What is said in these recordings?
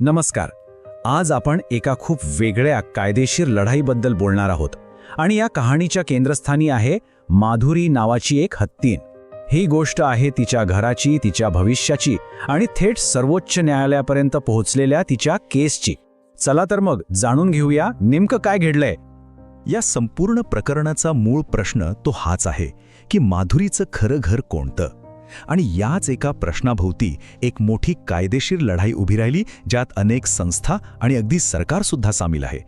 नमस्कार. आज आपण एका खूप वेगळ्या कायदेशीर लढाईबद्दल बोलणार आहोत आणि या कहाणीच्या केंद्रस्थानी आहे माधुरी नावाची एक हत्तीन. ही गोष्ट आहे तिच्या घराची तिच्या भविष्याची आणि थेट सर्वोच्च न्यायालयापर्यंत पोहोचलेल्या तिच्या केसची. चला तर मग जाणून घेऊया नेमकं काय घडलंय. या संपूर्ण प्रकरणाचा मूळ प्रश्न तो हाच आहे की माधुरीचं खरं घर कोणतं? आणि याच एका प्रश्नाभोवती एक मोठी कायदेशीर लढाई उभी राहिली ज्यात अनेक संस्था आणि अगदी सरकारसुद्धा सामील आहे.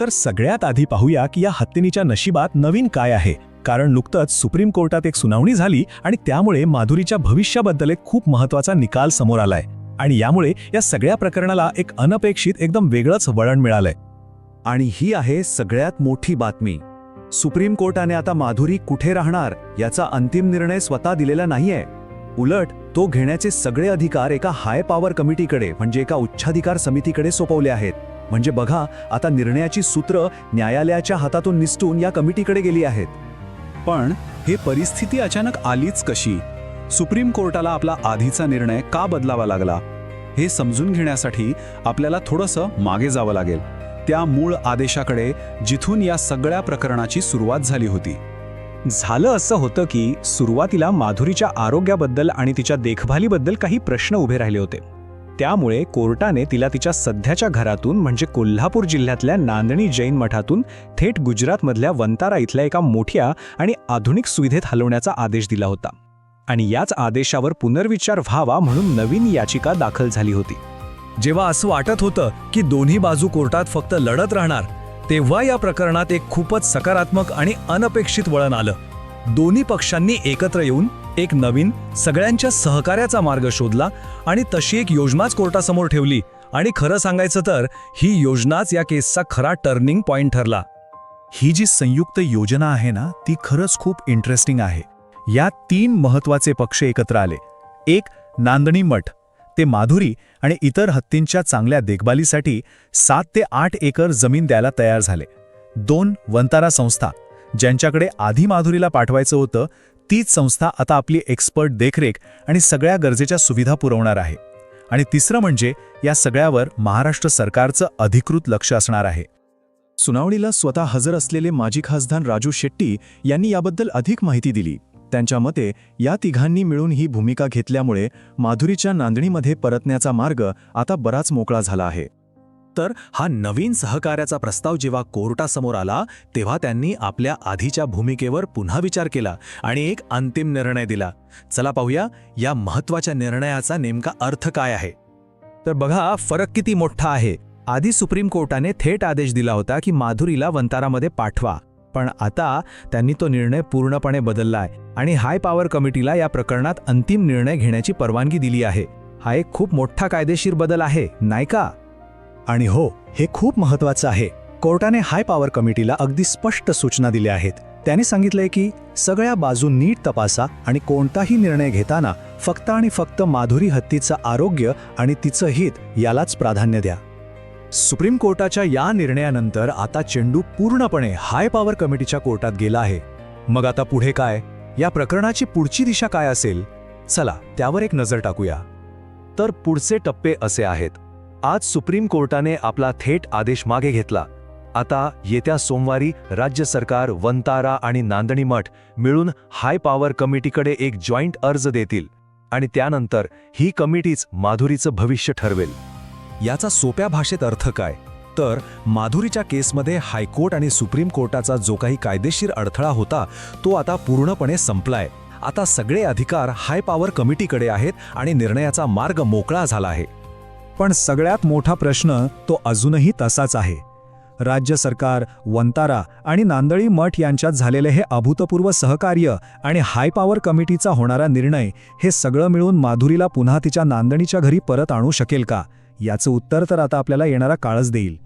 तर सगळ्यात आधी पाहूया की या हत्तीनीच्या नशिबात नवीन काय आहे कारण नुकतंच सुप्रीम कोर्टात एक सुनावणी झाली आणि त्यामुळे माधुरीच्या भविष्याबद्दल एक खूप महत्त्वाचा निकाल समोर आलाय. आणि यामुळे या सगळ्या प्रकरणाला एक अनपेक्षित एकदम वेगळंच वळण मिळालंय. आणि ही आहे सगळ्यात मोठी बातमी. सुप्रीम कोर्टाने आता माधुरी कुठे राहणार याचा अंतिम निर्णय स्वतः दिलेला नाहीये. उलट तो घेण्याचे सगळे अधिकार एका हाय पॉवर कमिटीकडे म्हणजे एका उच्चाधिकार समितीकडे सोपवले आहेत. म्हणजे बघा आता निर्णयाची सूत्र न्यायालयाच्या हातातून निसटून या कमिटीकडे गेली आहेत. पण हे परिस्थिती अचानक आलीच कशी? सुप्रीम कोर्टाला आपला आधीचा निर्णय का बदलावा लागला? हे समजून घेण्यासाठी आपल्याला थोडंसं मागे जावं लागेल. त्या मूळ आदेशाकडे जिथून या सगळ्या प्रकरणाची सुरुवात झाली होती. झालं असं होतं की सुरुवातीला माधुरीच्या आरोग्याबद्दल आणि तिच्या देखभालीबद्दल काही प्रश्न उभे राहिले होते. त्यामुळे कोर्टाने तिला तिच्या सध्याच्या घरातून म्हणजे कोल्हापूर जिल्ह्यातल्या नांदणी जैन मठातून थेट गुजरातमधल्या वंतारा इथल्या एका मोठ्या आणि आधुनिक सुविधेत हलवण्याचा आदेश दिला होता. आणि याच आदेशावर पुनर्विचार व्हावा म्हणून नवीन याचिका दाखल झाली होती. जेव्हा असं वाटत होतं की दोन्ही बाजू कोर्टात फक्त लढत राहणार तेव्हा या प्रकरणात एक खूपच सकारात्मक आणि अनपेक्षित वळण आलं. दोन्ही पक्षांनी एकत्र येऊन एक नवीन सगळ्यांच्या सहकार्याचा मार्ग शोधला आणि तशी एक योजनाच कोर्टासमोर ठेवली आणि खरं सांगायचं तर ही योजनाच या केसचा खरा टर्निंग पॉइंट ठरला. ही जी संयुक्त योजना आहे ना ती खरंच खूप इंटरेस्टिंग आहे. यात तीन महत्त्वाचे पक्ष एकत्र आले. एक नांदणी मठ. ते माधुरी आणि इतर हत्तींच्या चांगल्या देखभालीसाठी सात ते आठ एकर जमीन द्यायला तयार झाले. दोन वंतारा संस्था ज्यांच्याकडे आधी माधुरीला पाठवायचं होतं तीच संस्था आता आपली एक्सपर्ट देखरेख आणि सगळ्या गरजेच्या सुविधा पुरवणार आहे. आणि तिसरं म्हणजे या सगळ्यावर महाराष्ट्र सरकारचं अधिकृत लक्ष असणार आहे. सुनावणीला स्वतः हजर असलेले माजी खासदार राजू शेट्टी यांनी याबद्दल अधिक माहिती दिली. त्यांच्या मते या तिघांनी मिळून ही भूमिका घेतल्यामुळे माधुरीच्या नांदणीमध्ये परतण्याचा मार्ग आता बराच मोकळा झाला आहे. तर हा नवीन सहकार्याचा प्रस्ताव जेव्हा कोर्टासमोर आला तेव्हा त्यांनी आपल्या आधीच्या भूमिकेवर पुन्हा विचार केला आणि एक अंतिम निर्णय दिला. चला पाहूया या महत्त्वाच्या निर्णयाचा नेमका अर्थ काय आहे? तर बघा फरक किती मोठा आहे. आधी सुप्रीम कोर्टाने थेट आदेश दिला होता की माधुरीला वंतारामध्ये पाठवा. पण आता त्यांनी तो निर्णय पूर्णपणे बदललाय आणि हाय पॉवर कमिटीला या प्रकरणात अंतिम निर्णय घेण्याची परवानगी दिली आहे. हा एक खूप मोठा कायदेशीर बदल आहे नाही का? आणि हो हे खूप महत्वाचं आहे. कोर्टाने हाय पॉवर कमिटीला अगदी स्पष्ट सूचना दिल्या आहेत. त्यांनी सांगितलंय की सगळ्या बाजू नीट तपासा आणि कोणताही निर्णय घेताना फक्त आणि फक्त माधुरी हत्तीचं आरोग्य आणि तिचं हित यालाच प्राधान्य द्या. सुप्रीम कोर्टाच्या या निर्णयानंतर आता चेंडू पूर्णपणे हाय पॉवर कमिटीच्या कोर्टात गेला आहे. मग आता पुढे काय? या प्रकरणाची पुढची दिशा काय असेल? चला त्यावर एक नजर टाकूया. तर पुढचे टप्पे असे आहेत. आज सुप्रीम कोर्टाने आपला थेट आदेश मागे घेतला. आता येत्या सोमवारी राज्य सरकार वंतारा आणि नांदणी मठ मिळून हाय पॉवर कमिटीकडे एक जॉईंट अर्ज देतील आणि त्यानंतर ही कमिटीच माधुरीचं भविष्य ठरवेल. याचा सोप्या भाषेत अर्थ काय? तर माधुरीच्या केसमध्ये हायकोर्ट आणि सुप्रीम कोर्टाचा जो काही कायदेशीर अडथळा होता तो आता पूर्णपणे संपलाय. आता सगळे अधिकार हाय पॉवर कमिटीकडे आहेत आणि निर्णयाचा मार्ग मोकळा झाला आहे. पण सगळ्यात मोठा प्रश्न तो अजूनही तसाच आहे. राज्य सरकार वंतारा आणि नांदळी मठ यांच्यात झालेले हे अभूतपूर्व सहकार्य आणि हाय पॉवर कमिटीचा होणारा निर्णय हे सगळं मिळून माधुरीला पुन्हा तिच्या नांदणीच्या घरी परत आणू शकेल का? याचं उत्तर तर आता आपल्याला येणारा काळच देईल.